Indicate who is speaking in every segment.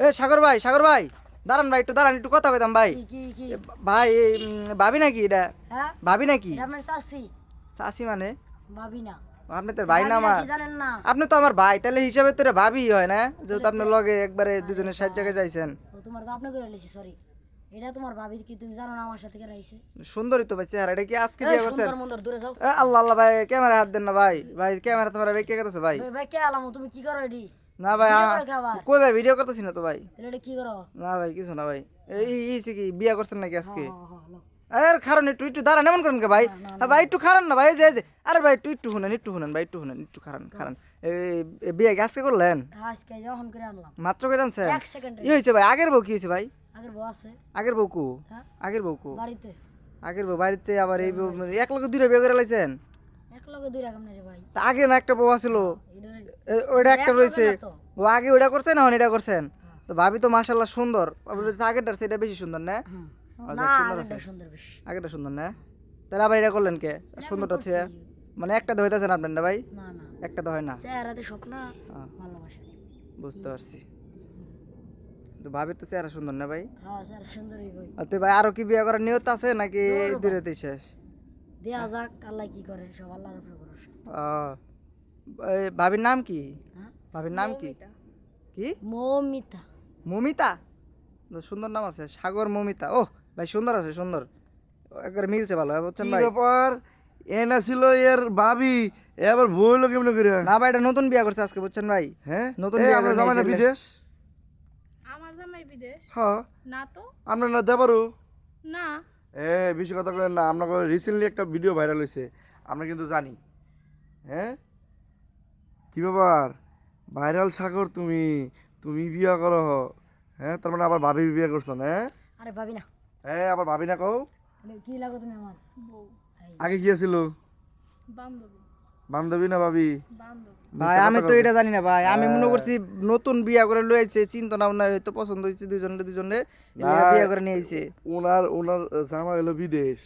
Speaker 1: এ সাগর ভাই সাগর ভাই দাঁড়ান ভাই একটু দাঁড়ান একটু কথা কইতাম ভাই। ভাই ভাবি নাকি এটা?
Speaker 2: হ্যাঁ?
Speaker 1: ভাবি নাকি? চাষি মানে?
Speaker 2: ভাবি না।
Speaker 1: আপনি তো ভাই না আমার। আপনি তো আমার ভাই তাহলে হিসাবে তো ভাবি হয় না? যেহেতু আপনার লগে একবারে দুজনের সাত জায়গায় যাইছেন।
Speaker 2: তোমার তো আপনি করে লিছি সরি এটা তোমার ভাবি কি তুমি জানো না আমার সাথে কে রাইছে?
Speaker 1: সুন্দরই তো ভাই চেহারা এটা কি আজকে বিয়ে করছেন?
Speaker 2: সুন্দর মন্দর দূরে যাও।
Speaker 1: আল্লাহ আল্লাহ ভাই ক্যামেরা হাত দেন না ভাই। ভাই ক্যামেরা তোমার ভাই কে করতেছে ভাই?
Speaker 2: ভাই, ভাই কে আলাম? তুমি কি করো এডি?
Speaker 1: না ভাই। কই ভাই ভিডিও করতেছি না তো ভাই।
Speaker 2: কি করো?
Speaker 1: না ভাই কিছু না ভাই। এই কি বিয়ে করছেন নাকি আজকে?
Speaker 2: হ্যাঁ, হ্যাঁ, হ্যালো।
Speaker 1: আর কারণ একটু একটু দাঁড়ান এমন করেন কে ভাই? হ্যাঁ, ভাই একটু খারান না ভাই যে যে। আরে ভাই একটু একটু শুনেন একটু শুনেন ভাই একটু শুনেন একটু খারান খারান। এই বিয়ে কি আজকে করলেন?
Speaker 2: আজকে যখন করে আনলাম।
Speaker 1: মাত্র করে আনছেন?
Speaker 2: এক সেকেন্ড
Speaker 1: ই হয়েছে ভাই আগের বউ কি হয়েছে ভাই?
Speaker 2: আগের বউ আছে।
Speaker 1: আগের বউ কু?
Speaker 2: হ্যাঁ।
Speaker 1: আগের বউ কু?
Speaker 2: বাড়িতে।
Speaker 1: আগের বউ বাড়িতে আবার এই এক লগে দুইটা বিয়ে করে লাইছেন?
Speaker 2: লগে দুই রকম রে ভাই।
Speaker 1: তা আগে না একটা বউ আছিল? ওইটা একটা রয়েছে। ও আগে ওইটা করছেন না এটা করছেন? তো ভাবি তো মাশাল্লাহ সুন্দর। আগেরটার সেটা বেশি সুন্দর না?
Speaker 2: না
Speaker 1: যাক, সুন্দর না? তাহলে আবার এটা করলেন কে? সুন্দরটা থুয়ে মানে একটা তো হইতেছেন আপনার না ভাই? একটা তো হয় না।
Speaker 2: স্বপ্ন
Speaker 1: হ্যাঁ,
Speaker 2: ভালোবাসা।
Speaker 1: বুঝতে পারছি। তো ভাবির তো চেহারা সুন্দর না ভাই?
Speaker 2: হ্যাঁ সুন্দরই
Speaker 1: ভাই। আরও কি বিয়ে করার নিয়ত আছে নাকি। দূরেতেই শেষ?
Speaker 2: দেয়া যাক আল্লাহ কি করে? সব আল্লাহর উপরে ভরসা।
Speaker 1: ভাবির নাম কি?
Speaker 2: হ্যাঁ?
Speaker 1: ভাবির নাম কি? কি?
Speaker 2: মৌমিতা।
Speaker 1: মমিতা? সুন্দর নাম আছে সাগর মমিতা। ও ভাই সুন্দর আছে সুন্দর। একবারে মিলছে ভালো বুঝছেন ভাই?
Speaker 3: ব্যাপার এনা ছিল এর ভাবি এবার ভুল লোক করে
Speaker 1: না ভাই এটা নতুন বিয়া করছে আজকে বুঝছেন ভাই?
Speaker 3: হ্যাঁ?
Speaker 1: নতুন বিয়ে
Speaker 3: আমরা জামাই না বিদেশ?
Speaker 4: আমার জামাই বিদেশ।
Speaker 3: হ্যাঁ।
Speaker 4: না তো?
Speaker 3: আমরা না দেবারু?
Speaker 4: না।
Speaker 3: এ বেশি কথা বলেন না আমরা রিসেন্টলি একটা ভিডিও ভাইরাল হয়েছে আমরা কিন্তু জানি। হ্যাঁ কি ব্যাপার? ভাইরাল সাগর তুমি তুমি বিয়া করো হ্যাঁ? তার মানে আবার ভাবি বিয়ে করছ না হ্যাঁ?
Speaker 2: আরে ভাবি না।
Speaker 3: হ্যাঁ আবার ভাবি না কও?
Speaker 2: কি লাগো তুমি আমার?
Speaker 4: বউ।
Speaker 3: আগে কি আছিল?
Speaker 4: বান্ধবী।
Speaker 3: বান্ধবী না ভাবি?
Speaker 4: বান্ধবী।
Speaker 1: ভাই আমি তো এটা জানি না ভাই। আমি মনে করছি নতুন বিয়া করে লইছে চিন্তা না না হয়তো পছন্দ হয়েছে দুজনে দুজনে বিয়া করে নিয়ে আইছে।
Speaker 3: ওনার ওনার জামা হলো বিদেশ।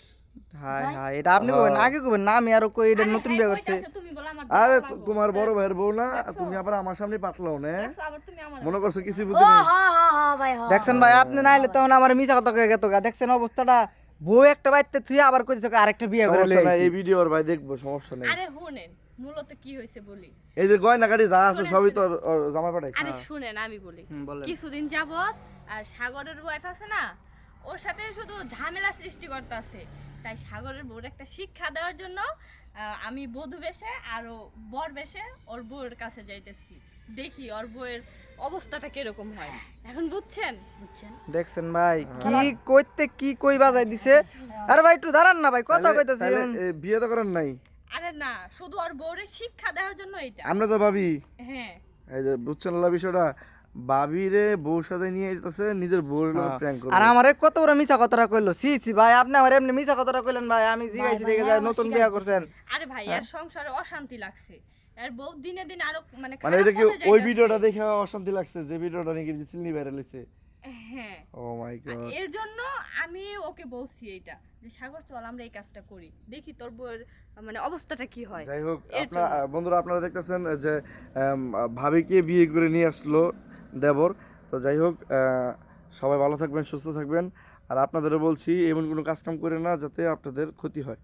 Speaker 1: হাই হাই এটা আপনি কবেন আগে কবেন না আমি আরও কই এটা নতুন বিয়া করছে।
Speaker 4: তুমি বলো আমার
Speaker 3: আরে। তোমার বড় ভাইয়ের বউ না তুমি আবার আমার সামনে পাঠলাও না
Speaker 4: দেখছ, আবার তুমি আমার
Speaker 3: মনে করছ কিছু
Speaker 2: ও
Speaker 3: বুঝিনি?
Speaker 2: হ্যাঁ হ্যাঁ হ্যাঁ ভাই হ্যাঁ
Speaker 1: দেখছেন ভাই আপনি না আইলে তখন আমার মিছা কথা কয়ে গেত গা। দেখছেন অবস্থাটা? বউ একটা বাইতে থুয়ে আবার কই থেকে আরেকটা বিয়া করে
Speaker 3: এই ভিডিও আর ভাই দেখব সমস্যা নেই।
Speaker 4: আরে শুনেন মূলত কি হয়েছে বলি?
Speaker 3: এই যে গয়নাগাড়ি যা আছে সবই তো পাঠাইছে
Speaker 4: আরে শুনেন আমি বলি। কিছুদিন যাবত আর সাগরের ওয়াইফ আছে না ওর সাথে শুধু ঝামেলা সৃষ্টি করতে আছে তাই সাগরের বউর একটা শিক্ষা দেওয়ার জন্য আমি বধূ বেশে আরও বর বেশে ওর বউয়ের কাছে যাইতেছি। দেখি ওর বউয়ের অবস্থাটা কীরকম হয়। এখন বুঝছেন?
Speaker 2: বুঝছেন।
Speaker 1: দেখছেন ভাই কি কইতে কি কই বাজাই দিছে? আরে ভাই একটু দাঁড়ান না ভাই কথা কইতাছি
Speaker 3: বিয়ে তো করেন নাই।
Speaker 4: আরে না শুধু ওর বউরে শিক্ষা দেওয়ার জন্য এটা।
Speaker 3: আমরা তো ভাবি।
Speaker 4: হ্যাঁ।
Speaker 3: এই যে বুঝছেন না বিষয়টা? ভাবিরে বউ সাথে নিয়ে যেতেছে নিজের বউর প্র্যাঙ্ক
Speaker 1: আর আমারে কত বড় মিছা কথাটা কইলো? সি সি ভাই আপনি আমার এমনি মিছা কথাটা কইলেন ভাই আমি জিগাইছি দেখে যায় নতুন বিয়া করছেন।
Speaker 4: আরে ভাই এর সংসারে অশান্তি লাগছে। এর বউ দিনে দিনে আরও মানে
Speaker 3: মানে এটা কি ওই। ভিডিওটা দেখে অশান্তি লাগছে যে ভিডিওটা নাকি রিসেন্টলি ভাইরাল হয়েছে
Speaker 4: হ্যাঁ।
Speaker 3: Oh my god.
Speaker 4: এর জন্য আমি ওকে বলছি এইটা যে সাগর চল আমরা এই কাজটা করি। দেখি তোর বউয়ের মানে অবস্থাটা কি হয়।
Speaker 3: যাই হোক বন্ধুরা আপনারা দেখতেছেন যে ভাবিকে বিয়ে করে নিয়ে আসলো দেবর। তো যাই হোক আহ, সবাই ভালো থাকবেন সুস্থ থাকবেন। আর আপনাদেরও বলছি এমন কোনো কাজ কাম করে না যাতে আপনাদের ক্ষতি হয়।